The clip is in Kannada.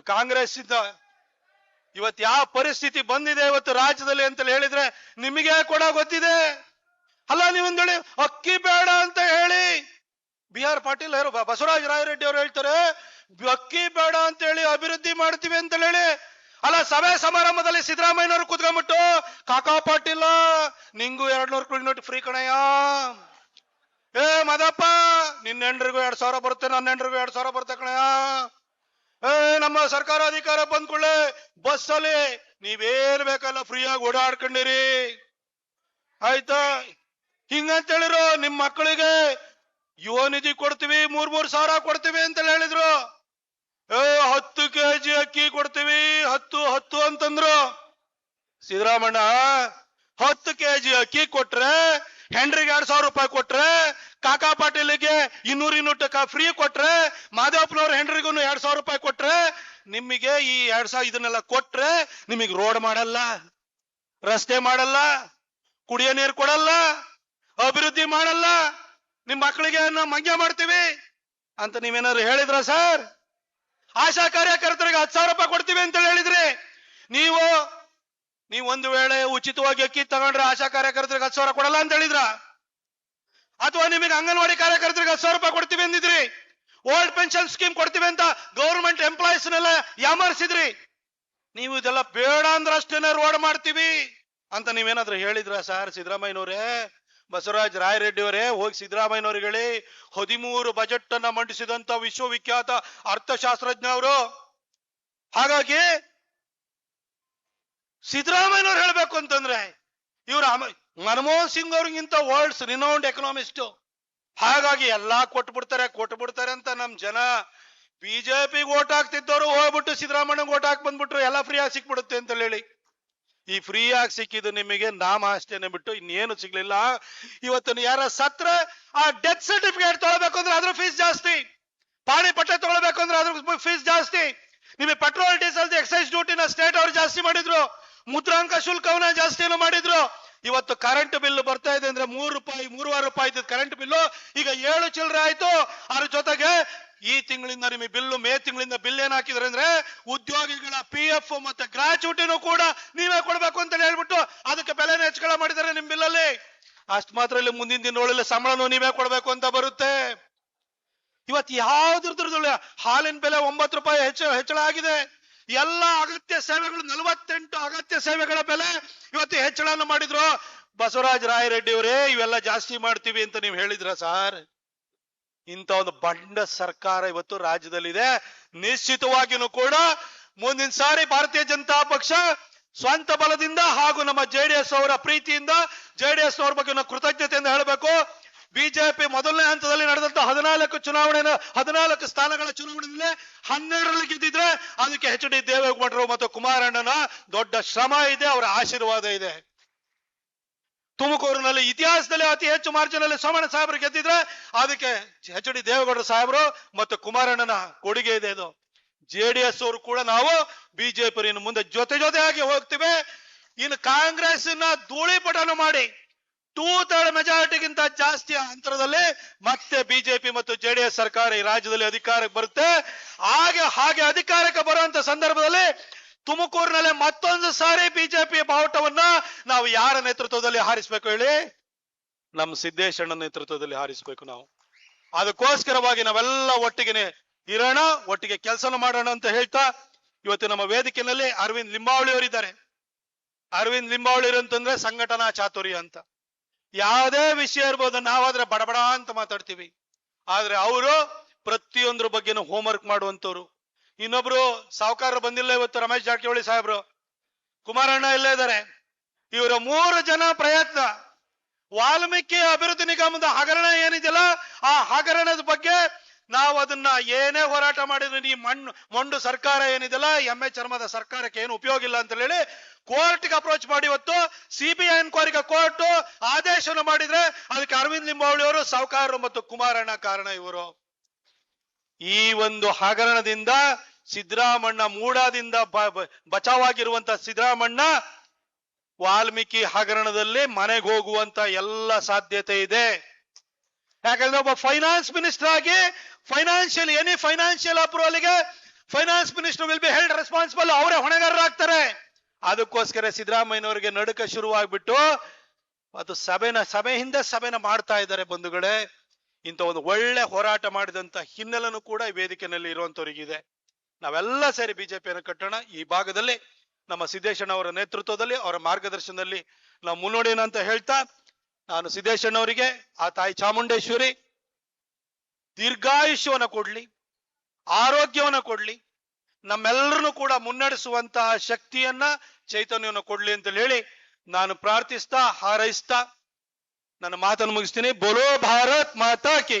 ಅದು ಕಾಂಗ್ರೆಸ್ ಇಂದ ಇವತ್ತು ಯಾವ ಪರಿಸ್ಥಿತಿ ಬಂದಿದೆ ಇವತ್ತು ರಾಜ್ಯದಲ್ಲಿ ಅಂತ ಹೇಳಿದ್ರೆ ನಿಮಗೆ ಕೂಡ ಗೊತ್ತಿದೆ. ಅಲ್ಲ ನೀವೊಂದು ಹೇಳಿ ಅಕ್ಕಿ ಬೇಡ ಅಂತ ಹೇಳಿ. ಬಿ ಆರ್ ಪಾಟೀಲ್ ಅವರು ಬಸವರಾಜ ರಾಯರೆಡ್ಡಿ ಅವರು ಹೇಳ್ತಾರೆ, ಅಕ್ಕಿ ಬೇಡ ಅಂತ ಹೇಳಿ ಅಭಿವೃದ್ಧಿ ಮಾಡ್ತೀವಿ ಅಂತ ಹೇಳಿ. ಅಲ್ಲ, ಸಭೆ ಸಮಾರಂಭದಲ್ಲಿ ಸಿದ್ದರಾಮಯ್ಯನವರು ಕುತ್ಕೊಂಡ್ಬಿಟ್ಟು, ಕಾಕಾ ಪಾಟೀಲ, ನಿಂಗೂ ಎರಡ್ ನೂರು ನೋಟ್ ಫ್ರೀ ಕಣಯ್ಯ. ಏ, ಮದಪ್ಪ ನಿನ್ನ ಹೆಂಡ್ರಿಗೂ ಎರಡ್ ಸಾವಿರ ಬರುತ್ತೆ ನನ್ನ ಹೆಂಡ್ರಿಗೂ ಎರಡ್ ಸಾವಿರ ಬರುತ್ತೆ ಕಣಯ್ಯ. ನಮ್ಮ ಸರ್ಕಾರ ಅಧಿಕಾರ ಬಂದ್ಕೊಳ್ಳೆ ಬಸ್ ಅಲ್ಲಿ ನೀವೇನ್ ಬೇಕಲ್ಲ ಫ್ರೀಯಾಗಿ ಓಡಾಡ್ಕೊಂಡಿರಿ. ಆಯ್ತಾ? ಹಿಂಗಂತ ನಿಮ್ ಮಕ್ಕಳಿಗೆ ಯುವ ನಿಧಿ ಕೊಡ್ತೀವಿ, ಮೂರ್ ಮೂರ್ ಸಾವಿರ ಕೊಡ್ತೀವಿ ಅಂತ ಹೇಳಿದ್ರು. ಏ, ಹತ್ತು ಕೆಜಿ ಅಕ್ಕಿ ಕೊಡ್ತೀವಿ, ಹತ್ತು ಹತ್ತು ಅಂತಂದ್ರು. ಸಿದ್ದರಾಮಣ್ಣ ಹತ್ತು ಕೆಜಿ ಅಕ್ಕಿ ಕೊಟ್ರೆ, ಹೆಂಡ್ರಿಗೆ ಎರಡ್ ಸಾವಿರ ರೂಪಾಯಿ ಕೊಟ್ರೆ ಕಾಕಾ ಪಾಟೀಲಿಗೆ ಇನ್ನೂರು ಟಕ ಫ್ರೀ ಕೊಟ್ರೆ, ಮಾದೇವಪ್ಪನವ್ರ ಹೆಂಡ್ರಿಗೂ ಎರಡ್ ಸಾವಿರ ರೂಪಾಯಿ ಕೊಟ್ರೆ ನಿಮಗೆ ಈ ಎರಡ್ ಸಾವಿರ ಇದನ್ನೆಲ್ಲ ಕೊಟ್ರೆ ನಿಮಗೆ ರೋಡ್ ಮಾಡಲ್ಲ, ರಸ್ತೆ ಮಾಡಲ್ಲ, ಕುಡಿಯೋ ನೀರು ಕೊಡಲ್ಲ, ಅಭಿವೃದ್ಧಿ ಮಾಡಲ್ಲ, ನಿಮ್ ಮಕ್ಕಳಿಗೆ ಮಂಗ್ಯ ಮಾಡ್ತೀವಿ ಅಂತ ನೀವೇನಾದ್ರು ಹೇಳಿದ್ರ ಸರ್? ಆಶಾ ಕಾರ್ಯಕರ್ತರಿಗೆ ಹತ್ತು ಸಾವಿರ ರೂಪಾಯಿ ಕೊಡ್ತೀವಿ ಅಂತ ಹೇಳಿದ್ರಿ. ನೀವು ನೀವು ಒಂದು ವೇಳೆ ಉಚಿತವಾಗಿ ಅಕ್ಕಿ ತಗೊಂಡ್ರೆ ಆಶಾ ಕಾರ್ಯಕರ್ತರಿಗೆ ಹತ್ತು ಸಾವಿರ ಕೊಡಲ್ಲ ಅಂತ ಹೇಳಿದ್ರ? ಅಥವಾ ನಿಮಗೆ ಅಂಗನವಾಡಿ ಕಾರ್ಯಕರ್ತರಿಗೆ ಹತ್ತು ಸಾವಿರ ರೂಪಾಯಿ ಕೊಡ್ತೀವಿ ಅಂದಿದ್ರಿ. ಓಲ್ಡ್ ಪೆನ್ಷನ್ ಸ್ಕೀಮ್ ಕೊಡ್ತೀವಿ ಅಂತ ಗೌರ್ಮೆಂಟ್ ಎಂಪ್ಲಾಯೀಸ್ನೆಲ್ಲ ಯಾಮರ್ಸಿದ್ರಿ. ನೀವು ಇದೆಲ್ಲ ಬೇಡ ಅಂದ್ರೆ ಅಷ್ಟೇನ ರೋಡ್ ಮಾಡ್ತೀವಿ ಅಂತ ನೀವೇನಾದ್ರೂ ಹೇಳಿದ್ರ ಸರ್ ಸಿದ್ದರಾಮಯ್ಯನವರೇ? ಬಸವರಾಜ ರಾಯರೆಡ್ಡಿ ಅವರೇ ಹೋಗಿ ಸಿದ್ದರಾಮಯ್ಯನವ್ರಿಗೆ ಹೇಳಿ, ಹದಿಮೂರು ಬಜೆಟ್ ಅನ್ನ ಮಂಡಿಸಿದಂತ ವಿಶ್ವವಿಖ್ಯಾತ ಅರ್ಥಶಾಸ್ತ್ರಜ್ಞ ಅವರು. ಹಾಗಾಗಿ ಸಿದ್ದರಾಮಯ್ಯನವ್ರು ಹೇಳ್ಬೇಕು ಅಂತಂದ್ರೆ ಇವ್ರ ಮನಮೋಹನ್ ಸಿಂಗ್ ಅವ್ರಿಗಿಂತ ವರ್ಲ್ಡ್ಸ್ ರಿನೌಂಡ್ ಎಕನಾಮಿಸ್ಟ್ ಹಾಗಾಗಿ ಎಲ್ಲಾ ಕೊಟ್ಟು ಬಿಡ್ತಾರೆ ಅಂತ ನಮ್ ಜನ ಬಿಜೆಪಿಗೆ ಓಟ್ ಹಾಕ್ತಿದ್ದವರು ಹೋಗ್ಬಿಟ್ಟು ಸಿದ್ದರಾಮಯ್ಯಗೆ ಓಟ್ ಹಾಕಿ ಬಂದ್ಬಿಟ್ರು, ಎಲ್ಲ ಫ್ರೀ ಆಗಿ ಸಿಕ್ಬಿಡುತ್ತೆ ಅಂತ ಹೇಳಿ. ಈ ಫ್ರೀ ಆಗಿ ಸಿಕ್ಕಿದ್ದು ನಿಮಗೆ ನಾಮ ಅಷ್ಟೇನೆ ಬಿಟ್ಟು ಇನ್ನೇನು ಸಿಗ್ಲಿಲ್ಲ. ಇವತ್ತು ಯಾರ ಸತ್ರ ಆ ಡೆತ್ ಸರ್ಟಿಫಿಕೇಟ್ ತಗೊಳ್ಬೇಕು ಅಂದ್ರೆ ಅದ್ರ ಫೀಸ್ ಜಾಸ್ತಿ. ಪಾಣಿ ಪಟ್ಟೆ ತಗೊಳ್ಬೇಕು ಅಂದ್ರೆ ಅದ್ರ ಫೀಸ್ ಜಾಸ್ತಿ. ನಿಮಗೆ ಪೆಟ್ರೋಲ್ ಡೀಸೆಲ್ ಎಕ್ಸೈಸ್ ಡ್ಯೂಟಿನ ಸ್ಟೇಟ್ ಅವ್ರು ಜಾಸ್ತಿ ಮಾಡಿದ್ರು. ಮುದ್ರಾಂಕ ಶುಲ್ಕವನ್ನ ಜಾಸ್ತಿನೂ ಮಾಡಿದ್ರು. ಇವತ್ತು ಕರೆಂಟ್ ಬಿಲ್ ಬರ್ತಾ ಇದೆ ಅಂದ್ರೆ ಮೂರು ರೂಪಾಯಿ, ಮೂರುವರೆ ರೂಪಾಯಿ ಇದ್ದ ಕರೆಂಟ್ ಬಿಲ್ಲು ಈಗ ಏಳು ಚಿಲ್ಲರೆ ಆಯ್ತು. ಅದ್ರ ಜೊತೆಗೆ ಈ ತಿಂಗಳಿಂದ ನಿಮಗೆ ಬಿಲ್ಲು ಮೇ ತಿಂಗಳಿಂದ ಬಿಲ್ ಏನ್ ಹಾಕಿದ್ರೆ ಅಂದ್ರೆ ಉದ್ಯೋಗಿಗಳ ಪಿ ಎಫ್ ಮತ್ತೆ ಗ್ರಾಚ್ಯುಟಿನೂ ಕೂಡ ನೀವೇ ಕೊಡ್ಬೇಕು ಅಂತ ಹೇಳ್ಬಿಟ್ಟು ಅದಕ್ಕೆ ಬೆಲೆನ ಹೆಚ್ಚಳ ಮಾಡಿದ್ದಾರೆ ನಿಮ್ ಬಿಲ್ಲಲ್ಲಿ ಅಷ್ಟ್ ಮಾತ್ರ ಇಲ್ಲಿ ಮುಂದಿನ ದಿನಗಳಲ್ಲಿ ಸಂಬಳನೂ ನೀವೇ ಕೊಡ್ಬೇಕು ಅಂತ ಬರುತ್ತೆ. ಇವತ್ತು ಯಾವ್ದ್ರದ್ರದ್ದು ಹಾಲಿನ ಬೆಲೆ ಒಂಬತ್ತು ರೂಪಾಯಿ ಹೆಚ್ಚು, ಹೆಚ್ಚಳ ಆಗಿದೆ. ಎಲ್ಲ ಅಗತ್ಯ ಸೇವೆಗಳು, ನಲವತ್ತೆಂಟು ಅಗತ್ಯ ಸೇವೆಗಳ ಬೆಲೆ ಇವತ್ತು ಹೆಚ್ಚಳನ ಮಾಡಿದ್ರು. ಬಸವರಾಜ ರಾಯರೆಡ್ಡಿ ಅವರೇ, ಇವೆಲ್ಲ ಜಾಸ್ತಿ ಮಾಡ್ತೀವಿ ಅಂತ ನೀವು ಹೇಳಿದ್ರ ಸರ್? ಇಂಥ ಒಂದು ಬಂಡ ಸರ್ಕಾರ ಇವತ್ತು ರಾಜ್ಯದಲ್ಲಿದೆ. ನಿಶ್ಚಿತವಾಗಿಯೂ ಕೂಡ ಮುಂದಿನ ಸಾರಿ ಭಾರತೀಯ ಜನತಾ ಪಕ್ಷ ಸ್ವಂತ ಬಲದಿಂದ ಹಾಗೂ ನಮ್ಮ ಜೆಡಿಎಸ್ ಅವರ ಪ್ರೀತಿಯಿಂದ ಜೆಡಿಎಸ್ ಅವ್ರ ಬಗ್ಗೆ ನಾವು ಕೃತಜ್ಞತೆಯಿಂದ ಹೇಳಬೇಕು. ಬಿಜೆಪಿ ಮೊದಲನೇ ಹಂತದಲ್ಲಿ ನಡೆದಂತ ಹದಿನಾಲ್ಕು ಚುನಾವಣೆ ಹದಿನಾಲ್ಕು ಸ್ಥಾನಗಳ ಚುನಾವಣೆಯಲ್ಲಿ ಹನ್ನೆರಡರಲ್ಲಿ ಗೆದ್ದಿದ್ರೆ ಅದಕ್ಕೆ ಎಚ್ ಡಿ ದೇವೇಗೌಡರು ಮತ್ತು ಕುಮಾರಣ್ಣನ ದೊಡ್ಡ ಶ್ರಮ ಇದೆ, ಅವರ ಆಶೀರ್ವಾದ ಇದೆ. ತುಮಕೂರಿನಲ್ಲಿ ಇತಿಹಾಸದಲ್ಲಿ ಅತಿ ಹೆಚ್ಚು ಮಾರ್ಜಿನ್ ಅಲ್ಲಿ ಸೋಮಣ್ಣ ಸಾಹೇಬರು ಗೆದ್ದಿದ್ರೆ ಅದಕ್ಕೆ ಎಚ್ ಡಿ ದೇವೇಗೌಡರ ಸಾಹೇಬರು ಮತ್ತು ಕುಮಾರಣ್ಣನ ಕೊಡುಗೆ ಇದೆ ಇದು. ಜೆಡಿಎಸ್ ಅವರು ಕೂಡ ನಾವು ಬಿಜೆಪಿ ಇನ್ನು ಮುಂದೆ ಜೊತೆ ಜೊತೆಯಾಗಿ ಹೋಗ್ತೀವಿ. ಇನ್ನು ಕಾಂಗ್ರೆಸ್ ಧೂಳಿಪಟನ ಮಾಡಿ ಟೂ ಥರ್ಡ್ ಮೆಜಾರಿಟಿಗಿಂತ ಜಾಸ್ತಿ ಅಂತರದಲ್ಲಿ ಮತ್ತೆ ಬಿಜೆಪಿ ಮತ್ತು ಜೆಡಿಎಸ್ ಸರ್ಕಾರ ಈ ರಾಜ್ಯದಲ್ಲಿ ಅಧಿಕಾರಕ್ಕೆ ಬರುತ್ತೆ. ಹಾಗೆ ಹಾಗೆ ಅಧಿಕಾರಕ್ಕೆ ಬರುವಂತ ಸಂದರ್ಭದಲ್ಲಿ ತುಮಕೂರಿನಲ್ಲಿ ಮತ್ತೊಂದು ಸಾರಿ ಬಿಜೆಪಿ ಬಾವುಟವನ್ನ ನಾವು ಯಾರ ನೇತೃತ್ವದಲ್ಲಿ ಹಾರಿಸ್ಬೇಕು ಹೇಳಿ? ನಮ್ಮ ಸಿದ್ದೇಶಣ್ಣ ನೇತೃತ್ವದಲ್ಲಿ ಹಾರಿಸ್ಬೇಕು ನಾವು. ಅದಕ್ಕೋಸ್ಕರವಾಗಿ ನಾವೆಲ್ಲ ಒಟ್ಟಿಗೆ ಇರೋಣ, ಒಟ್ಟಿಗೆ ಕೆಲಸ ಮಾಡೋಣ ಅಂತ ಹೇಳ್ತಾ ಇವತ್ತು ನಮ್ಮ ವೇದಿಕೆನಲ್ಲಿ ಅರವಿಂದ್ ಲಿಂಬಾವಳಿ ಅವರಿದ್ದಾರೆ ಅರವಿಂದ್ ಲಿಂಬಾವಳಿ ಅಂತಂದ್ರೆ ಸಂಘಟನಾ ಚಾತುರ್ಯ ಅಂತ. ಯಾವುದೇ ವಿಷಯ ಇರ್ಬೋದು, ನಾವಾದ್ರೆ ಬಡಬಡ ಅಂತ ಮಾತಾಡ್ತೀವಿ. ಆದ್ರೆ ಅವರು ಪ್ರತಿಯೊಂದ್ರ ಬಗ್ಗೆನೂ ಹೋಮ್ವರ್ಕ್ ಮಾಡುವಂತವ್ರು ಇನ್ನೊಬ್ರು ಸಾಹುಕಾರ ಬಂದಿಲ್ಲ ಇವತ್ತು ರಮೇಶ್ ಜಾರಕಿಹೊಳಿ ಸಾಹೇಬ್ರು. ಕುಮಾರಣ್ಣ ಇಲ್ಲೇ ಇದ್ದಾರೆ ಇವರ ಮೂರು ಜನ ಪ್ರಯತ್ನ. ವಾಲ್ಮೀಕಿ ಅಭಿವೃದ್ಧಿ ನಿಗಮದ ಹಗರಣ ಏನಿದೆಯಲ್ಲ, ಆ ಹಗರಣದ ಬಗ್ಗೆ ನಾವು ಅದನ್ನ ಏನೇ ಹೋರಾಟ ಮಾಡಿದ್ರೆ, ಈ ಮಣ್ಣು, ಮೊಂಡು ಸರ್ಕಾರ ಏನಿದೆಲ್ಲ ಎಮ್ಮೆ ಚರ್ಮದ ಸರ್ಕಾರಕ್ಕೆ ಏನು ಉಪಯೋಗ ಇಲ್ಲ ಅಂತ ಹೇಳಿ ಕೋರ್ಟ್ಗೆ ಅಪ್ರೋಚ್ ಮಾಡಿ ಇವತ್ತು ಸಿಬಿಐ ಎನ್ಕ್ವೈರಿಗೆ ಕೋರ್ಟ್ ಆದೇಶವನ್ನು ಮಾಡಿದ್ರೆ ಅದಕ್ಕೆ ಅರವಿಂದ್ ಲಿಂಬಾವಳಿ ಅವರು, ಸಾವುಕಾರರು ಮತ್ತು ಕುಮಾರಣ್ಣ ಕಾರಣ ಇವರು. ಈ ಒಂದು ಹಗರಣದಿಂದ ಸಿದ್ದರಾಮಣ್ಣ ಮೂಡಾದಿಂದ ಬಚಾವಾಗಿರುವಂತ ಸಿದ್ದರಾಮಣ್ಣ ವಾಲ್ಮೀಕಿ ಹಗರಣದಲ್ಲಿ ಮನೆಗೆ ಹೋಗುವಂತ ಎಲ್ಲ ಸಾಧ್ಯತೆ ಇದೆ. ಯಾಕಂದ್ರೆ ಒಬ್ಬ ಫೈನಾನ್ಸ್ ಮಿನಿಸ್ಟರ್ ಆಗಿ financial any financial ಅಪ್ರೂವಲ್ಗೆ finance minister will be held responsible ಅವರೇ ಹೊಣೆಗಾರರಾಗ್ತಾರೆ ಅದಕ್ಕೋಸ್ಕರ ಸಿದ್ದರಾಮಯ್ಯನವರಿಗೆ ನಡುಕ ಶುರುವಾಗ್ಬಿಟ್ಟು ಅದು ಸಭೆನ ಸಭೆ ಹಿಂದೆ ಸಭೆನ ಮಾಡ್ತಾ ಇದ್ದಾರೆ ಬಂಧುಗಳೇ. ಇಂಥ ಒಂದು ಒಳ್ಳೆ ಹೋರಾಟ ಮಾಡಿದಂತ ಹಿನ್ನೆಲೆನೂ ಕೂಡ ಈ ವೇದಿಕೆಯಲ್ಲಿ ಇರುವಂತವರಿಗಿದೆ ನಾವೆಲ್ಲ ಸೇರಿ ಬಿಜೆಪಿಯನ್ನು ಕಟ್ಟೋಣ. ಈ ಭಾಗದಲ್ಲಿ ನಮ್ಮ ಸಿದ್ದೇಶಣ್ಣ ಅವರ ನೇತೃತ್ವದಲ್ಲಿ, ಅವರ ಮಾರ್ಗದರ್ಶನದಲ್ಲಿ ನಾವು ಮುನ್ನೋಡಿನ ಅಂತ ಹೇಳ್ತಾ ನಾನು ಸಿದ್ದೇಶಣ್ಣವರಿಗೆ ಆ ತಾಯಿ ಚಾಮುಂಡೇಶ್ವರಿ ದೀರ್ಘಾಯುಷ್ಯವನ್ನ ಕೊಡ್ಲಿ, ಆರೋಗ್ಯವನ್ನು ಕೊಡ್ಲಿ, ನಮ್ಮೆಲ್ಲರನ್ನು ಕೂಡ ಮುನ್ನಡೆಸುವಂತಹ ಶಕ್ತಿಯನ್ನ ಚೈತನ್ಯವನ್ನು ಕೊಡ್ಲಿ ಅಂತ ಹೇಳಿ ನಾನು ಪ್ರಾರ್ಥಿಸ್ತಾ ಹಾರೈಸ್ತಾ ನನ್ನ ಮಾತನ್ನು ಮುಗಿಸ್ತೀನಿ. ಬೋಲೋ ಭಾರತ್ ಮಾತಾ ಕಿ